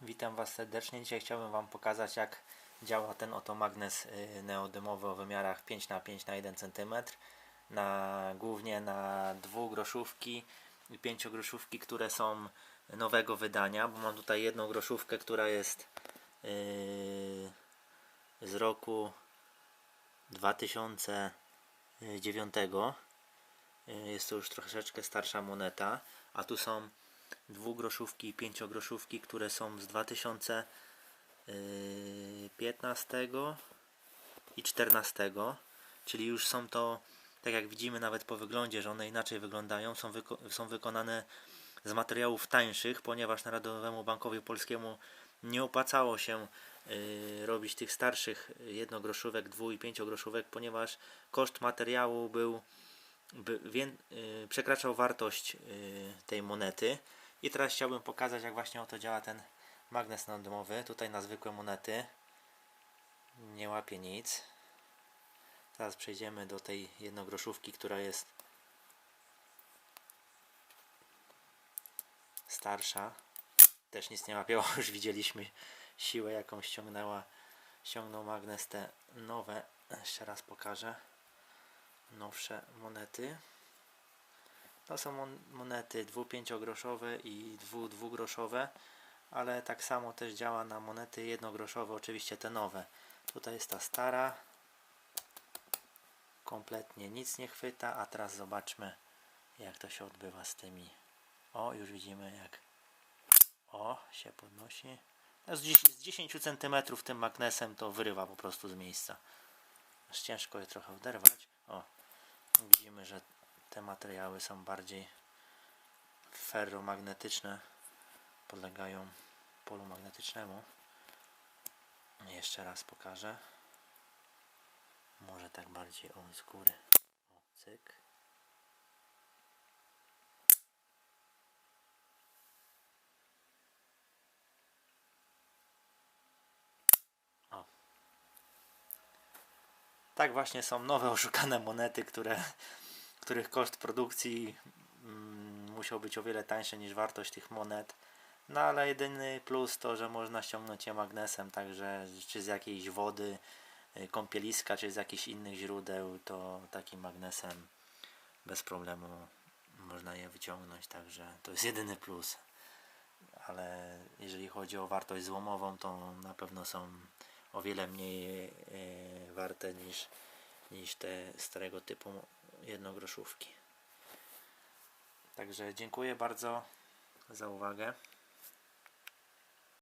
Witam Was serdecznie. Dzisiaj chciałbym Wam pokazać jak działa ten oto magnes y, neodymowy o wymiarach 5 na 5 na 1 cm na, głównie na dwugroszówki i pięciogroszówki, które są nowego wydania, bo mam tutaj jedną groszówkę, która jest yy, z roku 2009 Y, jest to już troszeczkę starsza moneta, a tu są dwugroszówki i pięciogroszówki, które są z 2015 i 14, czyli już są to, tak jak widzimy nawet po wyglądzie, że one inaczej wyglądają, są, wyko są wykonane z materiałów tańszych, ponieważ Narodowemu Bankowi Polskiemu nie opłacało się y, robić tych starszych jednogroszówek, dwu i pięciogroszówek, ponieważ koszt materiału był by, wię, y, przekraczał wartość y, tej monety. I teraz chciałbym pokazać, jak właśnie oto działa ten magnes neodymowy. Tutaj na zwykłe monety nie łapie nic. Teraz przejdziemy do tej jednogroszówki, która jest starsza. Też nic nie łapięło, już widzieliśmy siłę, jaką ściągnęła, ściągnął magnes te nowe. Jeszcze raz pokażę nowsze monety. To są mon monety dwu-pięciogroszowe i dwu-dwugroszowe, ale tak samo też działa na monety jednogroszowe, oczywiście te nowe. Tutaj jest ta stara, kompletnie nic nie chwyta, a teraz zobaczmy jak to się odbywa z tymi. O, już widzimy jak o, się podnosi. No z 10 cm tym magnesem to wyrywa po prostu z miejsca. Aż ciężko je trochę oderwać. O, widzimy, że te materiały są bardziej ferromagnetyczne, podlegają polu magnetycznemu. Jeszcze raz pokażę. Może tak bardziej o z góry. O, cyk. O. Tak właśnie są nowe oszukane monety, które, których koszt produkcji mm, musiał być o wiele tańszy niż wartość tych monet. No ale jedyny plus to, że można ściągnąć je magnesem, także czy z jakiejś wody, y, kąpieliska, czy z jakichś innych źródeł, to takim magnesem bez problemu można je wyciągnąć, także to jest jedyny plus. Ale jeżeli chodzi o wartość złomową, to na pewno są o wiele mniej e, warte niż, niż te starego typu jednogroszówki. Także dziękuję bardzo za uwagę.